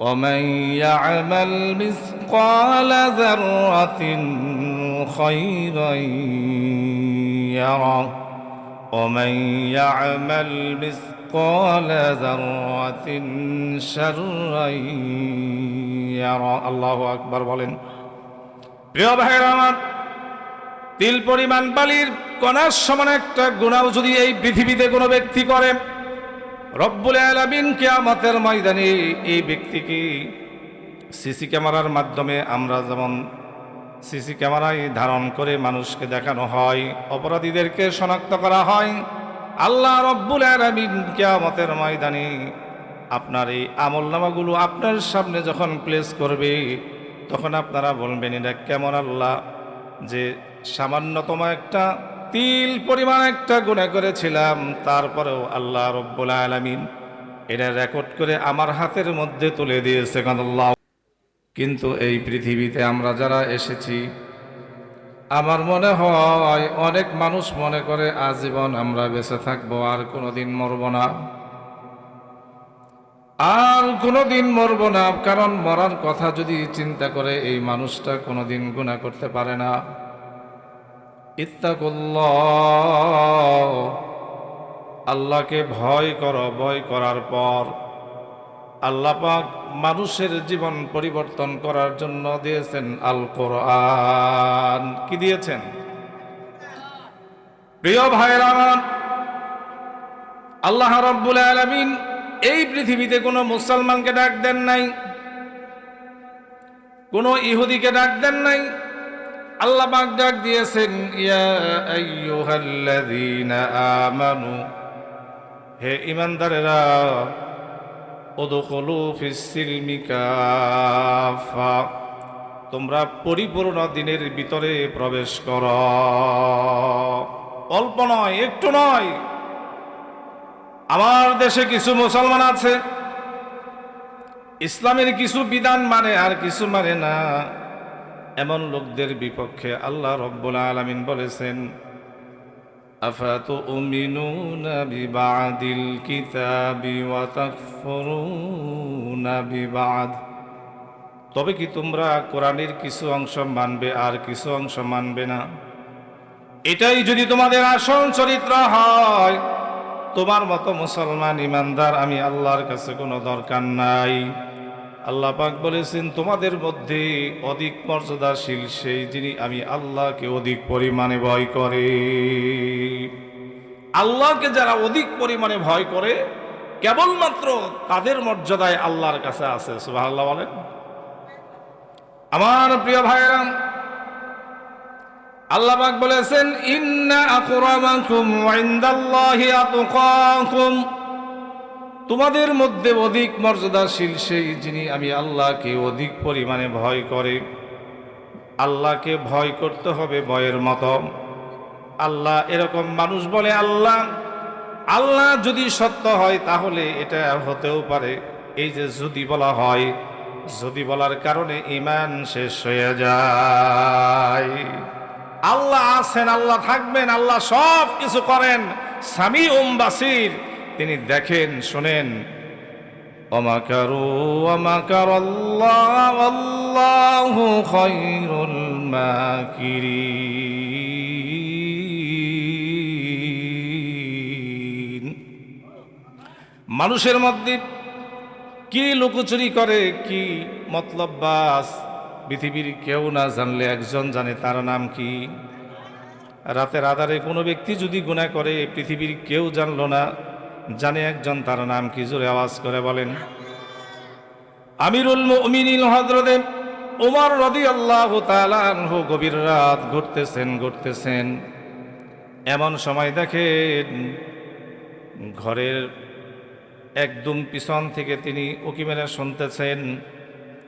ومن يعمل مثقال ذرة خيرا يره ومن يعمل مثقال ذرة شرا يره الله أكبر বলেন প্রিয় ভাইরা আমার তিল পরিমাণ বালির কণার সমান একটা গুণাও যদি এই পৃথিবীতে কোনো ব্যক্তি করে রব্বুল আলামিন কিয়ামতের ময়দানে এই ব্যক্তিকে সিসি ক্যামেরার মাধ্যমে আমরা যেমন সিসি ক্যামেরায় ধারণ করে মানুষকে দেখানো হয়, অপরাধীদেরকে শনাক্ত করা হয়, আল্লাহ রব্বুল আলামিন কিয়ামতের ময়দানে আপনার এই আমলনামাগুলো আপনার সামনে যখন প্লেস করবে, তখন আপনারা বলবেন, এটা কেমন আল্লাহ? যে সামান্যতম একটা তিল পরিমাণ একটা গুণা করেছিলাম, তারপরেও আল্লাহ রব্বুল আলামিন এটা রেকর্ড করে আমার হাতের মধ্যে তুলে দিয়েছে আল্লাহ কিন্তু এই পৃথিবীতে আমরা যারা এসেছি, আমার মনে হয় অনেক মানুষ মনে করে আজীবন আমরা বেঁচে থাকব, আর কোনোদিন মরব না। আর কোনোদিন মরব না, কারণ মরার কথা যদি চিন্তা করে এই মানুষটা কোনোদিন গুণা করতে পারে না। ইত্তাকুল্লাহ। আল্লাহকে ভয় করো, ভয় করার পর আল্লাহ পাক মানুষের জীবন পরিবর্তন করার জন্য দিয়েছেন আল কোরআন কি দিয়েছেন? প্রিয় ভাইয়ের আমার, আল্লাহ রব্বুল আলামিন এই পৃথিবীতে কোনো মুসলমানকে ডাক দেন নাই, কোনো ইহুদিকে ডাক দেন নাই আল্লাহ পাক ডাক দিয়েছেন, ইয়া আমানু, হে ইমানদারেরা তোমরা পরিপূর্ণ দিনের ভিতরে প্রবেশ কর। অল্প নয়, একটু নয়। আমার দেশে কিছু মুসলমান আছে, ইসলামের কিছু বিধান মানে আর কিছু মানে না। এমন লোকদের বিপক্ষে আল্লাহ রব্বুল আলমিন বলেছেন أفتؤمنون ببعد الكتاب وتكفرون ببعد তবে কি তোমরা কোরআনের কিছু অংশ মানবে আর কিছু অংশ মানবে না এটাই যদি তোমাদের আসল চরিত্র হয় তোমার মতো মুসলমান ইমানদার আমি আল্লাহর কাছে কোনো দরকার নাই আল্লাহ পাক বলেছেন, তোমাদের মধ্যে অধিক মর্যাদাশীল সেই যিনি আমি আল্লাহকে অধিক পরিমাণে ভয় করে। আল্লাহকে যারা অধিক পরিমাণে ভয় করে, কেবলমাত্র তাদের মর্যাদায় আল্লাহর কাছে আছে সুবাহ আল্লাহ বলেন। আমার প্রিয় ভাইরাম আল্লাহ পাক বলেছেন, ইন্না আকরামাকুম ইনদাল্লাহি আতকাকুম। তোমাদের মধ্যে অধিক মর্যাদাশীল সেই যিনি আমি আল্লাহকে অধিক পরিমাণে ভয় করে। আল্লাহকে ভয় করতে হবে ভয়ের মতো। আল্লাহ এরকম মানুষ বলে আল্লাহ। আল্লাহ যদি সত্য হয় তাহলে এটা হতেও পারে। এই যে যদি বলা হয়, যদি বলার কারণে ইমান শেষ হয়ে যায়। আল্লাহ আছেন, আল্লাহ থাকবেন, আল্লাহ সব কিছু করেন। স্বামী ওম বাসির। তিনি দেখেন, শোনেন। অমাকারু আল্লাহ মানুষের মধ্যে কি লুকোচুরি করে, কি মতলব বাস, পৃথিবীর কেউ না জানলে একজন জানে তার নাম কি। রাতের আধারে কোনো ব্যক্তি যদি গুণা করে, পৃথিবীর কেউ জানলো না। জানে একজন, তার নাম কি? জোরে আওয়াজ করে বলেন। আমিরুল মুমিনিন হযরতে ওমর রাদিয়াল্লাহু তাআলা আনহু গভীর রাত ঘুরতেছেন ঘুরতেছেন এমন সময় দেখেন, ঘরের একদম পিছন থেকে তিনি উকি মেরে শুনতেছেন,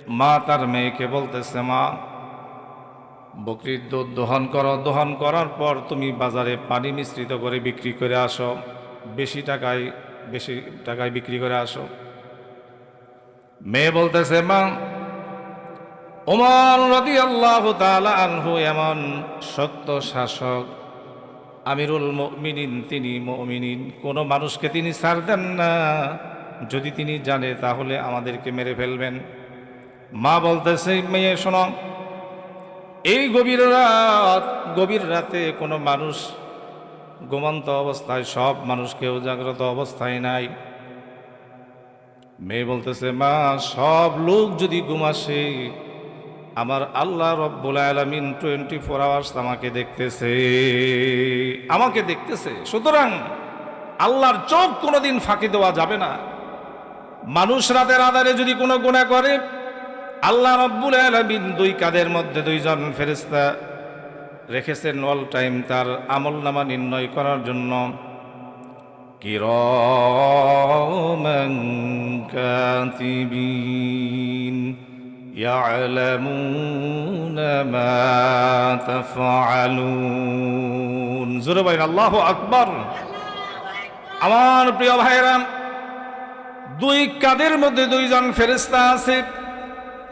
মা তার মেয়েকে বলতেছে, মা, বকরির দুধ দহন করো। দোহন করার পর তুমি বাজারে পানি মিশ্রিত করে বিক্রি করে আসো। বেশি টাকায় বেশি টাকায় বিক্রি করে আসো। মেয়ে বলতেছে, মা, ওমর রদি আল্লাহ আনহু এমন সত্য শাসক, আমিরুল মমিনিন, তিনি মমিনিন। কোনো মানুষকে তিনি ছাড় দেন না। যদি তিনি জানে, তাহলে আমাদেরকে মেরে ফেলবেন। মা বলতেছে, মেয়ে, শোনো, এই গভীর রাত, গভীর রাতে কোনো মানুষ ঘুমন্ত অবস্থায় সব মানুষ কেউ জাগ্রত অবস্থায় নাই। মেয়ে বলতেছে, মা, সব লোক যদি ঘুমাসে আমার আল্লাহ রব্বুল আলমিন টোয়েন্টি ফোর আওয়ার্স আমাকে দেখতেছে। আমাকে দেখতেছে। সুতরাং আল্লাহর চোখ কোনোদিন ফাঁকি দেওয়া যাবে না। মানুষ রাতের আধারে যদি কোনো গুণা করে, আল্লাহ রব্বুল আলমিন দুই কাদের মধ্যে দুইজন ফেরেস্তা রেখেছেন অল টাইম তার আমল নামা নির্ণয় করার জন্য কিরমান কাতিবিন يعلمون ما تفعلون জোরে ভাই আল্লাহ আকবর আমার প্রিয় ভাইরা দুই কাদের মধ্যে দুইজন ফেরেস্তা আছে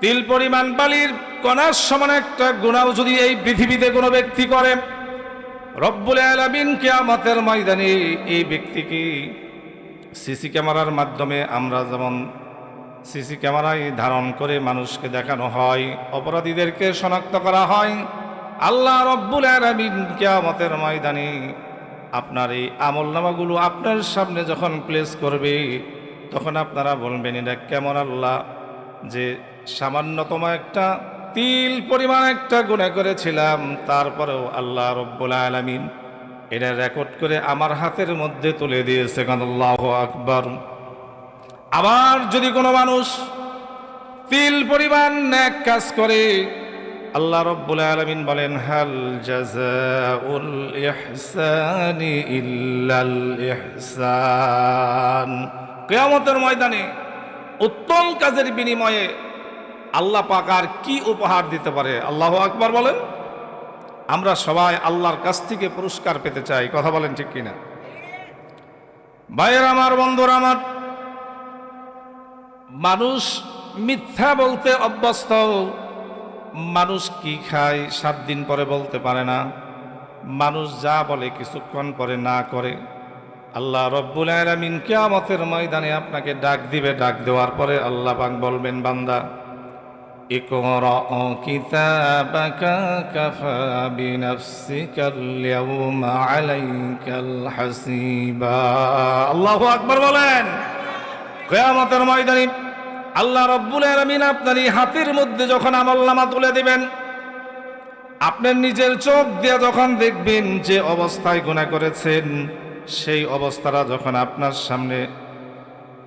তিল পরিমাণ বালির কণার সমান একটা গুণাও যদি এই পৃথিবীতে কোনো ব্যক্তি করে, রব্বুল আলমিন কেয়ামতের ময়দানে এই ব্যক্তিকে সিসি ক্যামেরার মাধ্যমে আমরা যেমন সিসি ক্যামেরায় ধারণ করে মানুষকে দেখানো হয়, অপরাধীদেরকে শনাক্ত করা হয়, আল্লাহ রব্বুল আলমিন কেয়ামতের ময়দানে আপনার এই আমলনামাগুলো আপনার সামনে যখন প্লেস করবে, তখন আপনারা বলবেন, এটা কেমন আল্লাহ যে সামান্যতম একটা তিল পরিমাণ একটা গুণা করেছিলাম, তারপরেও আল্লাহ রব্বুল আলমিন এটা রেকর্ড করে আমার হাতের মধ্যে তুলে দিয়েছে আল্লাহ আকবর। আবার যদি কোনো মানুষ তিল পরিমাণ ন্যাক কাজ করে, আল্লাহ রব্বুল আলমিন বলেন, হাল জাজাউল ইহসান। কেয়ামতের ময়দানে উত্তম কাজের বিনিময়ে আল্লাহ পাক আর কি উপহার দিতে পারে? আল্লাহ আকবার বলেন। আমরা সবাই আল্লাহর কাছ থেকে পুরস্কার পেতে চাই। কথা বলেন ঠিক কিনা? ভাইয়ের আমার, বন্ধুর আমার, মানুষ মিথ্যা বলতে অভ্যস্ত। মানুষ কি খায় সাত দিন পরে বলতে পারে না। মানুষ যা বলে কিছুক্ষণ পরে না করে। আল্লাহ রব্বুল আলামিন কেয়ামতের ময়দানে আপনাকে ডাক দিবে, ডাক দেওয়ার পরে আল্লাহ পাক বলবেন, বান্দা اقرأ كتابك كفى بنفسك اليوم عليك الحسيبا الله أكبر বলেন কিয়ামতের ময়দানে আল্লাহ রব্বুল আলামিন আপনার এই হাতের মধ্যে যখন আমলনামা তুলে দিবেন আপনার নিজের চোখ দিয়ে যখন দেখবেন যে অবস্থায় গুণা করেছেন সেই অবস্থাটা যখন আপনার সামনে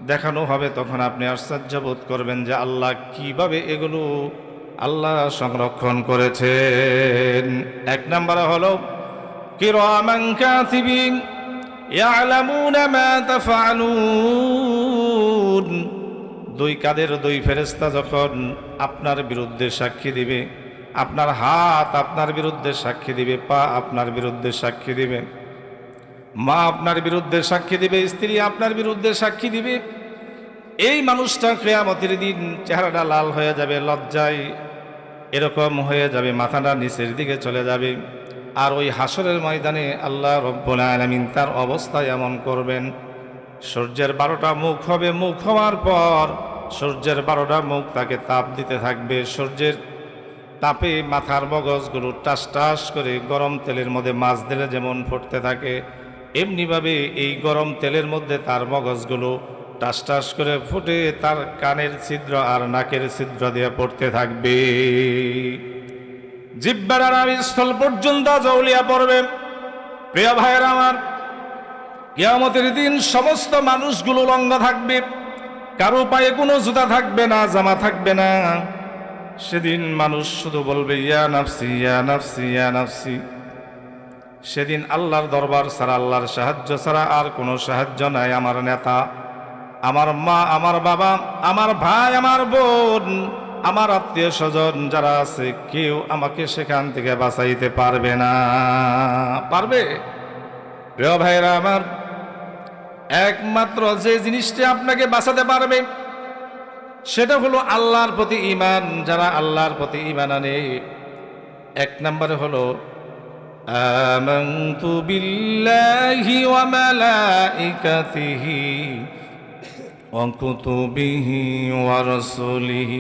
দেখানো হবে, তখন আপনি আশ্চর্য বোধ করবেন যে আল্লাহ কীভাবে এগুলো আল্লাহ সংরক্ষণ করেছেন। এক নম্বরে হলো দুই কাদের দুই ফেরেশতা যখন আপনার বিরুদ্ধে সাক্ষী দিবে, আপনার হাত আপনার বিরুদ্ধে সাক্ষী দিবে, পা আপনার বিরুদ্ধে সাক্ষী দিবে, মা আপনার বিরুদ্ধে সাক্ষী দিবে, স্ত্রী আপনার বিরুদ্ধে সাক্ষী দিবে এই মানুষটা কেয়ামতের দিন চেহারাটা লাল হয়ে যাবে, লজ্জায় এরকম হয়ে যাবে, মাথাটা নিচের দিকে চলে যাবে। আর ওই হাসরের ময়দানে আল্লাহ রব্বুল আলমিন তার অবস্থা এমন করবেন, সূর্যের বারোটা মুখ হবে, মুখ হওয়ার পর সূর্যের বারোটা মুখ তাকে তাপ দিতে থাকবে। সূর্যের তাপে মাথার মগজগুলো টাস টাস করে গরম তেলের মধ্যে মাছ দিলে যেমন ফুটতে থাকে, এমনিভাবে এই গরম তেলের মধ্যে তার মগজগুলো টাস টাস করে ফুটে তার কানের ছিদ্র আর নাকের ছিদ্র দিয়ে পড়তে থাকবে। জিব্বার আরাম স্থল পর্যন্ত জৌলিয়া পড়বে। প্রিয় ভাইয়ের আমার, কিয়ামতের দিন সমস্ত মানুষগুলো লঙ্গ থাকবে। কারও পায়ে কোনো জুতা থাকবে না, জামা থাকবে না। সেদিন মানুষ শুধু বলবে, ইয়া নাফসি ইয়া নাফসি ইয়া নাফসি। সেদিন আল্লাহর দরবার ছাড়া, আল্লাহর সাহায্য ছাড়া আর কোনো সাহায্য নাই আমার নেতা। আমার মা আমার বাবা আমার ভাই আমার বোন আমার আত্মীয় স্বজন যারা আছে কেউ আমাকে সেখান থেকে বাঁচাইতে পারবে না পারবে প্রিয় ভাইরা আমার একমাত্র যে জিনিসটি আপনাকে বাঁচাতে পারবে সেটা হলো আল্লাহর প্রতি ইমান যারা আল্লাহর প্রতি ইমান আনে এক নম্বরে হলো آمنت بالله وملائكته وكتبه ورسله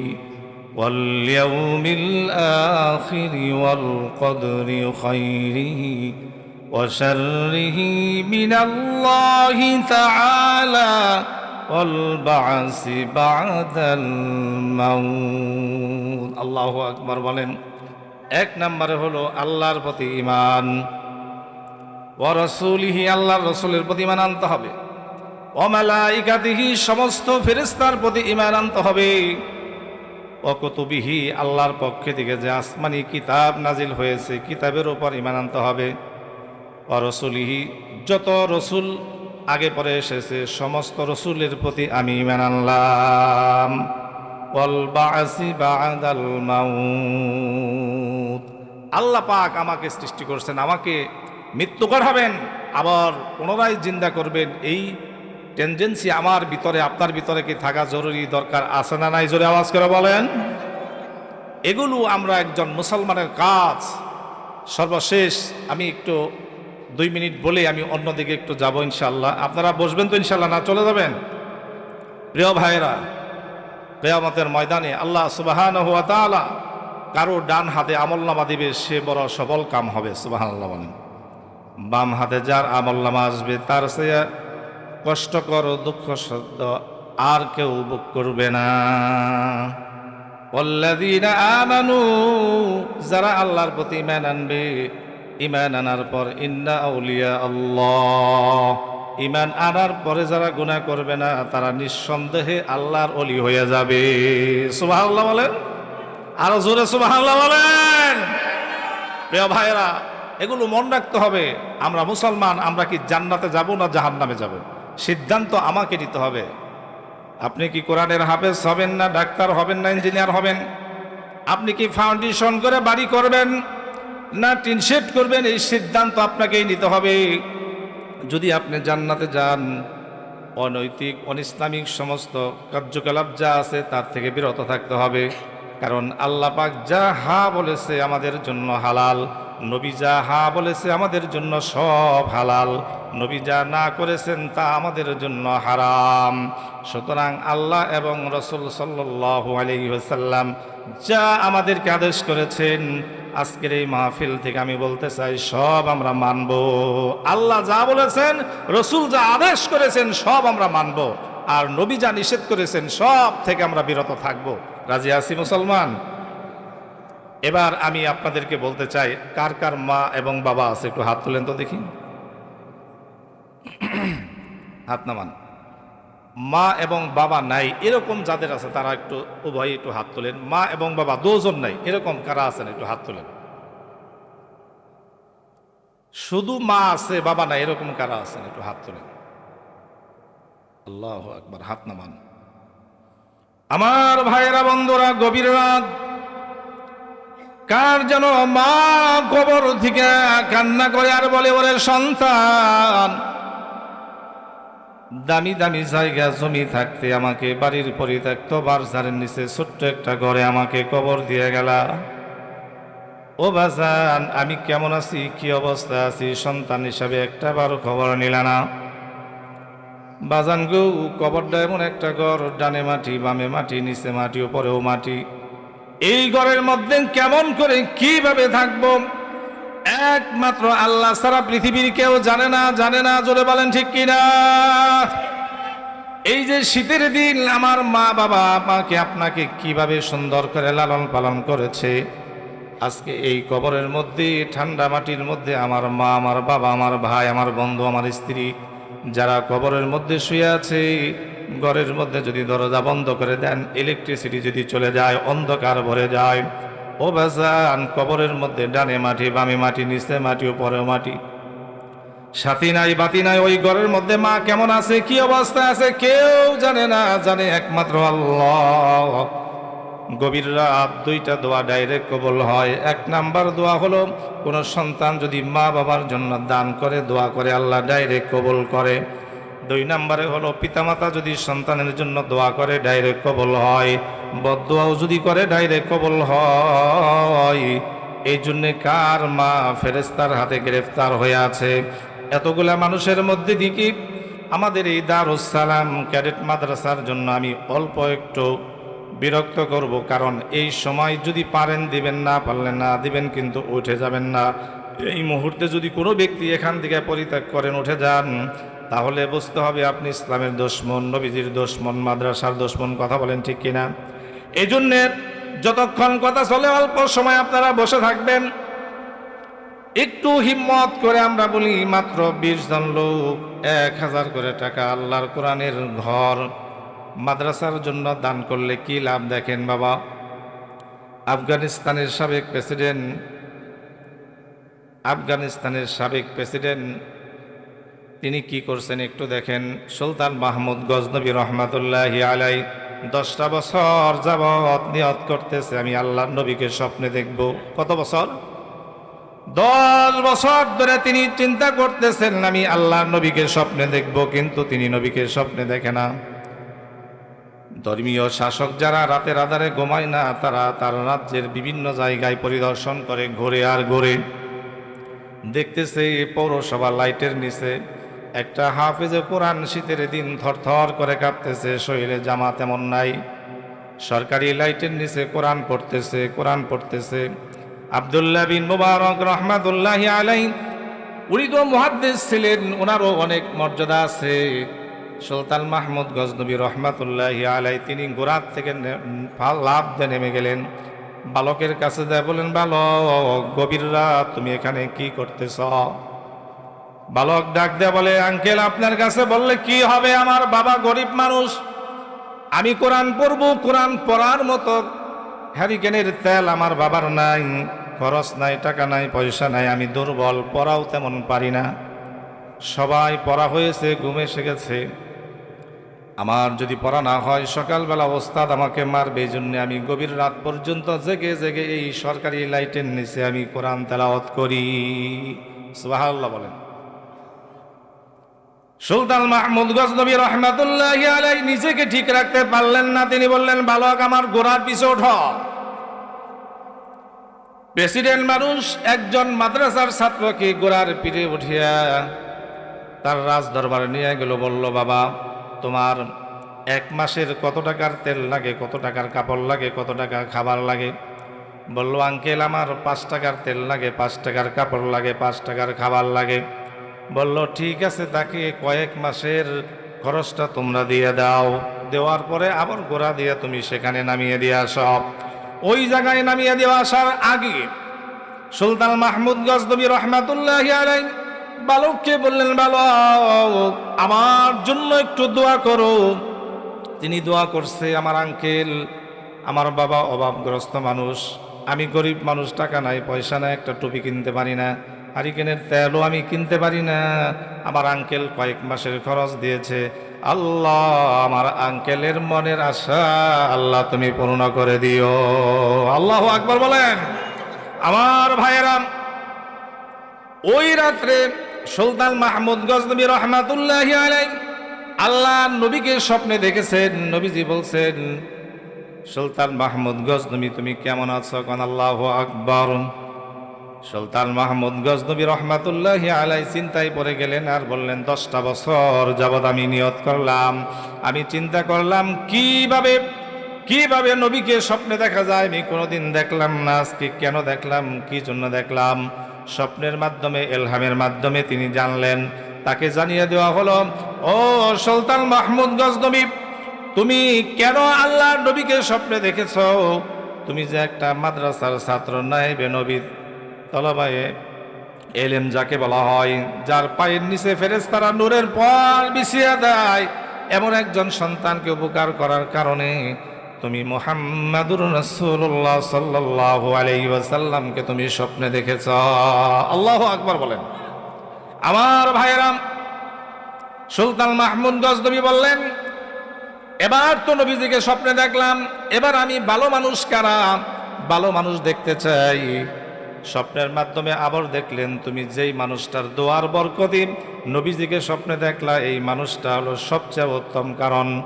واليوم الآخر والقدر خيره وشره من الله تعالى والبعث بعد الموت الله أكبر বলেন এক নম্বরে হলো আল্লাহর প্রতি ইমান ওরসুলিহি আল্লাহর রসুলের প্রতি ইমান আনতে হবে অমালাইকাতিহি সমস্ত ফেরেস্তার প্রতি ইমান আনতে হবে। অকতুবিহি আল্লাহর পক্ষে থেকে যে আসমানি কিতাব নাজিল হয়েছে, কিতাবের ওপর ইমান আনতে হবে। অরসুলিহি যত রসুল আগে পরে এসেছে, সমস্ত রসুলের প্রতি আমি ইমান আনলাম। আল্লাহ পাক আমাকে সৃষ্টি করছেন, আমাকে মৃত্যু করাবেন আবার পুনরায় জিন্দা করবেন, এই টেন্ডেন্সি আমার ভিতরে, আপনার ভিতরে কি থাকা জরুরি দরকার আছে না নাই? জোরে আওয়াজ করে বলেন। এগুলো আমরা একজন মুসলমানের কাজ। সর্বশেষ আমি একটু দুই মিনিট বলে আমি অন্যদিকে একটু যাব ইনশাল্লাহ আপনারা বসবেন তো ইনশাল্লাহ না? চলে যাবেন? প্রিয় ভাইয়েরা, কেয়ামতের ময়দানে আল্লাহ সুবাহান হুয়া তাআলা কারও ডান হাতে আমলনামা দিবে, সে বড় সবল কাম হবে সুবাহান বাম হাতে যার আমলনামা আসবে, তার সে কষ্টকর দুঃখ সদ্য আর কেউ বুক করবে না। পল্লাদিনা আমানু, যারা আল্লাহর প্রতি ইমান আনবে ইমান আনার পর ইন্না উলিয়া আল্লাহ। ইমান আনার পরে যারা গুণা করবে না, তারা নিঃসন্দেহে আল্লাহর অলি হয়ে যাবে। সুবাহ বলেন? আরও জোরে সুবাহ বলেন। প্রিয় ভাইরা এগুলো মন রাখতে হবে। আমরা মুসলমান, আমরা কি জান্নাতে যাব না জাহান নামে যাব? সিদ্ধান্ত আমাকে নিতে হবে। আপনি কি কোরআনের হাফেজ হবেন না, ডাক্তার হবেন না, ইঞ্জিনিয়ার হবেন? আপনি কি ফাউন্ডেশন করে বাড়ি করবেন না টিনশেড করবেন? এই সিদ্ধান্ত আপনাকেই নিতে হবে। যদি আপনি জান্নাতে যান, অনৈতিক, অনিসলামিক সমস্ত কার্যকলাপ যা আছে তার থেকে বিরত থাকতে হবে। কারণ আল্লাহ পাক যা হা বলেছে আমাদের জন্য হালাল। নবী যা হা বলেছে আমাদের জন্য সব হালাল। নবী যা না করেছেন তা আমাদের জন্য হারাম। সুতরাং আল্লাহ এবং রসুল সাল্লু আলহিহাসাল্লাম যা আমাদেরকে আদেশ করেছেন, আজকের এই মাহফিল থেকে আমি বলতে চাই, সব আমরা মানব। আল্লাহ যা বলেছেন, রসুল যা আদেশ করেছেন, সব আমরা মানব। আর নবী যা নিষেধ করেছেন, সব থেকে আমরা বিরত থাকব। রাজি আসি মুসলমান? এবার আমি আপনাদেরকে বলতে চাই, কার কার মা এবং বাবা আছে? একটু হাত তুলেন তো দেখি। হাত নামান। মা এবং বাবা নাই, এরকম যাদের আছে তারা একটু উভয় একটু হাত তোলেন। মা এবং বাবা, দুজন নাই, এরকম কারা আছেন একটু হাত তোলেন। শুধু মা আছে, বাবা নাই, এরকম কারা আছেন একটু হাত তোলেন। আল্লাহ একবার হাত নামান। আমার ভাইয়েরা, বন্ধুরা, গভীর রাত কার যেন মা কবর থেকে কান্না করে আর বলে, ওরে সন্তান, দামি দামি জায়গা, জমি থাকতে আমাকে, বাড়ির পরিত্যক্ত বারসারের নিচে ছোট্ট একটা ঘরে আমাকে কবর দিয়ে গেলা। ও বাজান, আমি কেমন আছি? কি অবস্থা আছি? সন্তান হিসাবে একটা বারো খবর নিল না। বাজান গৌ, কবরটা এমন একটা ঘর, ডানে মাটি, বামে মাটি, নিচে মাটি, ওপরেও মাটি। এই ঘরের মধ্যে কেমন করে কীভাবে থাকব? একমাত্র আল্লাহ সারা পৃথিবীর কেউ জানে না জানে না, জোরে বলেন ঠিক কিনা? এই যে শীতের দিন, আমার মা বাবা আমাকে আপনাকে কীভাবে সুন্দর করে লালন পালন করেছে? আজকে এই কবরের মধ্যে, ঠান্ডা মাটির মধ্যে, আমার মা, আমার বাবা, আমার ভাই, আমার বন্ধু, আমার স্ত্রী, যারা কবরের মধ্যে শুয়ে আছে ঘরের মধ্যে যদি দরজা বন্ধ করে দেন ইলেকট্রিসিটি যদি চলে যায়, অন্ধকার ভরে যায়, ও বাজান, কবরের মধ্যে ডানে মাটি, বামে মাটি, নিচে মাটি, উপরেও মাটি। সাথী নাই, বাতি নাই, ওই ঘরের মধ্যে মা কেমন আছে, কি অবস্থায় আছে, কেউ জানে না, জানে একমাত্র আল্লাহ। গভীর রাত, দুইটা দোয়া ডাইরেক্ট কবল হয়। এক নাম্বার দোয়া হলো, কোনো সন্তান যদি মা বাবার জন্য দান করে, দোয়া করে, আল্লাহ ডাইরেক্ট কবল করে। দুই নম্বরে হলো, পিতামাতা যদি সন্তানের জন্য দোয়া করে ডাইরেক্ট কবল হয়। বদোয়াও যদি করে ডাইরেক্ট কবল হয়। এই জন্যে কার মা ফেরেস্তার হাতে গ্রেফতার হয়ে আছে? এতগুলা মানুষের মধ্যে দিকে আমাদের এই দারুসালাম ক্যাডেট মাদ্রাসার জন্য আমি অল্প একটু বিরক্ত করব, কারণ এই সময় যদি পারেন দিবেন না পারলেন না দিবেন, কিন্তু উঠে যাবেন না। এই মুহূর্তে যদি কোনো ব্যক্তি এখান থেকে পরিত্যাগ করেন, উঠে যান। তাহলে বুঝতে হবে আপনি ইসলামের দুশ্মন, নবীজির দুশ্মন, মাদ্রাসার দুশ্মন, কথা বলেন ঠিক কিনা? এই জন্যে যতক্ষণ কথা চলে, অল্প সময় আপনারা বসে থাকবেন। একটু হিম্মত করে আমরা বলি, মাত্র বিশ জন লোক, এক হাজার করে টাকা, আল্লাহর কোরআনের ঘর। মাদ্রাসার জন্য দান করলে কি লাভ দেখেন বাবা? আফগানিস্তানের সাবেক প্রেসিডেন্ট, আফগানিস্তানের সাবেক প্রেসিডেন্ট তিনি কি করছেন একটু দেখেন। সুলতান মাহমুদ গজনবী রহমাতুল্লাহ আলাই, দশটা বছর যাবৎ নিয়ত করতেছে, আমি আল্লাহ নবীকে স্বপ্নে দেখব। কত বছর? দশ বছর ধরে তিনি চিন্তা করতেছেন, আমি আল্লাহ নবীকে স্বপ্নে দেখব, কিন্তু তিনি নবীকে স্বপ্নে দেখে না। ধর্মীয় শাসক যারা রাতের আধারে ঘুমায় না, তারা তার রাজ্যের বিভিন্ন জায়গায় পরিদর্শন করে ঘোরে আর ঘোরে। দেখতেছে পৌরসভা লাইটের নিচে একটা হাফেজে কোরআন শীতের দিন থরথর করে কাঁপতেছে, শরীরে জামা তেমন নাই। সরকারি লাইটের নিচে কোরআন পড়তেছে কোরআন পড়তেছে। আবদুল্লাহ বিন মুবারক রহমাতুল্লাহ আলাই উনি তো মহাদ্দেশ ছিলেন ওনারও অনেক মর্যাদা আছে। সুলতান মাহমুদ গজনবী রহমাতুল্লাহ আলাই তিনি গোরাত থেকে লাভ দিয়ে নেমে গেলেন। বালকের কাছে যায় বলেন, বালক, গভীর রাত, তুমি এখানে কি করতেছ? বালক ডাক দেয়া বলে, আঙ্কেল, আপনার কাছে বললে কি হবে? আমার বাবা গরিব মানুষ। আমি কোরআন পড়ব, কোরআন পড়ার মতো। হ্যারিকেনের তেল আমার বাবার নাই, খরচ নাই, টাকা নাই, পয়সা নাই, আমি দুর্বল, পড়াও তেমন পারি না। সবাই পড়া হয়েছে, ঘুমে এসে গেছে। আমার যদি পড়া না হয়, সকালবেলা ওস্তাদ আমাকে মারবে এই জন্য আমি গভীর রাত পর্যন্ত জেগে জেগে এই সরকারি লাইটের নিচে আমি কোরআন তেলাওয়াত করি। সুবহানাল্লাহ বলেন। সুলতান মাহমুদ গজনবী রহমাতুল্লাহ আলাই নিজেকে ঠিক রাখতে পারলেন না। তিনি বললেন, বালক আমার গোড়ার পিছে ওঠ। প্রেসিডেন্ট মানুষ একজন মাদ্রাসার ছাত্রকে গোড়ার পিঠে উঠিয়া তার রাজ দরবারে নিয়ে গেল, বলল, বাবা, তোমার এক মাসের কত টাকার তেল লাগে, কত টাকার কাপড় লাগে, কত টাকার খাবার লাগে? বলল, আঙ্কেল, আমার পাঁচ টাকার তেল লাগে, পাঁচ টাকার কাপড় লাগে, পাঁচ টাকার খাবার লাগে। বলল, ঠিক আছে, তাকে কয়েক মাসের খরচটা তোমরা দিয়ে দাও। দেওয়ার পরে আবার গোড়া দিয়ে তুমি সেখানে নামিয়ে দিয়ে আস। ওই জায়গায় নামিয়ে দেওয়া আসার আগে সুলতান মাহমুদ গজনবী রহমাতুল্লাহ বালককে বললেন, বালক, আমার জন্য একটু দোয়া করো। তিনি দোয়া করছে, আমার আঙ্কেল, আমার বাবা অভাবগ্রস্ত মানুষ, আমি গরিব মানুষ, টাকা নাই, পয়সা নাই, একটা টুপি কিনতে পারি না। হারিকেনের তেলও আমি কিনতে পারি না। আমার আঙ্কেল কয়েক মাসের খরচ দিয়েছে। আল্লাহ, আমার আঙ্কেলের মনের আশা আল্লাহ তুমি পূর্ণ করে দিও। আল্লাহ আকবর বলেন। আমার ভাইয়েরাম ওই রাত্রে সুলতান মাহমুদ গজনবী রহমাতুল্লাহ আল্লাহ নবীকে স্বপ্নে দেখেছেন। নবীজি বলছেন, সুলতান মাহমুদ গজনবী, তুমি কেমন আছো? কান আল্লাহ আকবর। সুলতান মাহমুদ গজনবী রহমাতুল্লাহ আলাই চিন্তায় পড়ে গেলেন আর বললেন, দশটা বছর যাবৎ আমি নিয়ত করলাম। আমি চিন্তা করলাম, কীভাবে কীভাবে নবীকে স্বপ্নে দেখা যায়? আমি কোনোদিন দেখলাম না, আজকে কেন দেখলাম? কি জন্য দেখলাম? স্বপ্নের মাধ্যমে, এলহামের মাধ্যমে তিনি জানলেন, তাকে জানিয়ে দেওয়া হলো, ও সুলতান মাহমুদ গজনবী, তুমি কেন আল্লাহ নবীকে স্বপ্নে দেখেছ? তুমি যে একটা মাদ্রাসার ছাত্র নাইবে নবী। তলবায়ে এলেম যাকে বলা হয়, যার পায়ের নিচে ফেরেস্তারা নূরের পর বিছিয়ে দেয়, এমন একজন সন্তানকে উপকার করার কারণে তুমি মোহাম্মদুর রসুল্লাহ সাল্লাহ আলাই ওয়াসাল্লামকে তুমি স্বপ্নে দেখেছ। আল্লাহ আকবার বলেন। আমার ভাইয়েরাম, সুলতান মাহমুদ গজনবী বললেন, এবার তো নবীজিকে স্বপ্নে দেখলাম, এবার আমি ভালো মানুষ কারা? ভালো মানুষ দেখতে চাই। স্বপ্নের মাধ্যমে আবার দেখলেন, তুমি যেই মানুষটার দোয়ার বরকতি নবীজিকে স্বপ্নে দেখলা এই মানুষটা হলো সবচেয়ে উত্তম কারণ।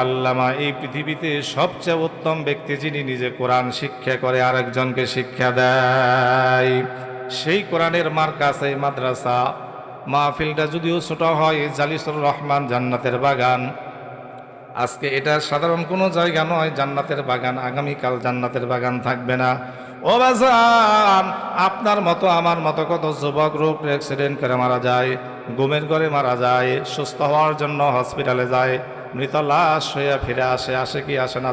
আল্লামা এই পৃথিবীতে সবচেয়ে উত্তম ব্যক্তি যিনি নিজে কোরআন শিক্ষা করে আরেকজনকে শিক্ষা দেয়। সেই কোরআনের মার্কাস এই মাদ্রাসা। মাহফিলটা যদিও ছোট হয়, জালিসুর রহমান জান্নাতের বাগান। আজকে এটা সাধারণ কোনো জায়গা নয়, জান্নাতের বাগান, আগামীকাল জান্নাতের বাগান থাকবে না। ও বাজান, আপনার মতো, আমার মতো কত যুবক রোগ অ্যাক্সিডেন্ট করে মারা যায় গুমের ঘরে মারা যায়, সুস্থ হওয়ার জন্য হসপিটালে যায়, মৃত লাশ হয়ে ফিরে আসে আসে কি আসে না